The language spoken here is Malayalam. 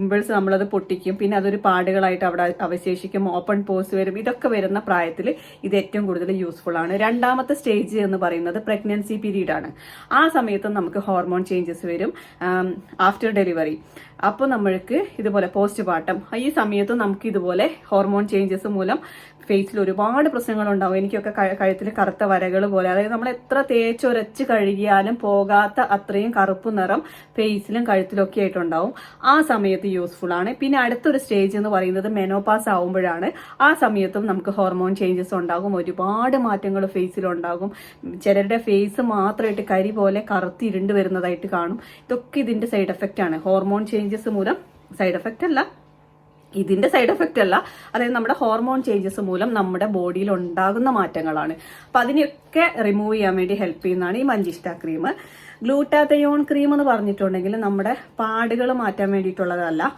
പിമ്പിൾസ് നമ്മളത് പൊട്ടിക്കും. പിന്നെ അതൊരു പാടുകളായിട്ട് അവിടെ അവശേഷിക്കും. ഓപ്പൺ പോസ് വരും. ഇതൊക്കെ വരുന്ന പ്രായത്തിൽ ഇത് ഏറ്റവും കൂടുതൽ യൂസ്ഫുൾ ആണ്. രണ്ടാമത്തെ സ്റ്റേജ് എന്ന് പറയുന്നത് പ്രഗ്നൻസി പീരീഡ് ആണ്. ആ സമയത്ത് നമുക്ക് ഹോർമോൺ ചേഞ്ചസ് വരും. ആഫ്റ്റർ ഡെലിവറി അപ്പോൾ നമ്മൾക്ക് ഇതുപോലെ പോസ്റ്റ് പാർട്ടം ഈ സമയത്ത് നമുക്ക് ഇതുപോലെ ഹോർമോൺ ചേഞ്ചസ് മൂലം ഫേസിൽ ഒരുപാട് പ്രശ്നങ്ങൾ ഉണ്ടാവും എനിക്കൊക്കെ കഴുത്തിൽ കറുത്ത വരകൾ പോലെ. അതായത് നമ്മൾ എത്ര തേച്ചൊരച്ച് കഴുകിയാലും പോകാത്ത അത്രയും കറുപ്പ് നിറം ഫേസിലും കഴുത്തിലൊക്കെ ആയിട്ടുണ്ടാവും. ആ സമയത്ത് യൂസ്ഫുൾ ആണ്. പിന്നെ അടുത്തൊരു സ്റ്റേജ് എന്ന് പറയുന്നത് മെനോപാസ് ആവുമ്പോഴാണ്. ആ സമയത്തും നമുക്ക് ഹോർമോൺ ചേഞ്ചസ് ഉണ്ടാകും. ഒരുപാട് മാറ്റങ്ങൾ ഫേസിലുണ്ടാകും ചിലരുടെ ഫേസ് മാത്രമായിട്ട് കരി പോലെ കറുത്തിരുണ്ട് വരുന്നതായിട്ട് കാണും. ഇതൊക്കെ ഇതിന്റെ സൈഡ് എഫക്റ്റ് ആണ്. ഹോർമോൺ ചേഞ്ചസ് മൂലം സൈഡ് എഫക്റ്റ് അല്ല. ഇതിന്റെ സൈഡ് എഫക്റ്റ് അല്ല. അതായത് നമ്മുടെ ഹോർമോൺ ചേഞ്ചസ് മൂലം നമ്മുടെ ബോഡിയിൽ ഉണ്ടാകുന്ന മാറ്റങ്ങളാണ്. അപ്പൊ അതിനെയൊക്കെ റിമൂവ് ചെയ്യാൻ വേണ്ടി ഹെൽപ്പ് ചെയ്യുന്നതാണ് ഈ മഞ്ചിഷ്ട ക്രീം ഗ്ലൂട്ടാത്തയോൺ ക്രീം എന്ന് പറഞ്ഞിട്ടുണ്ടെങ്കിൽ നമ്മുടെ പാടുകൾ മാറ്റാൻ വേണ്ടിയിട്ടുള്ളതല്ല.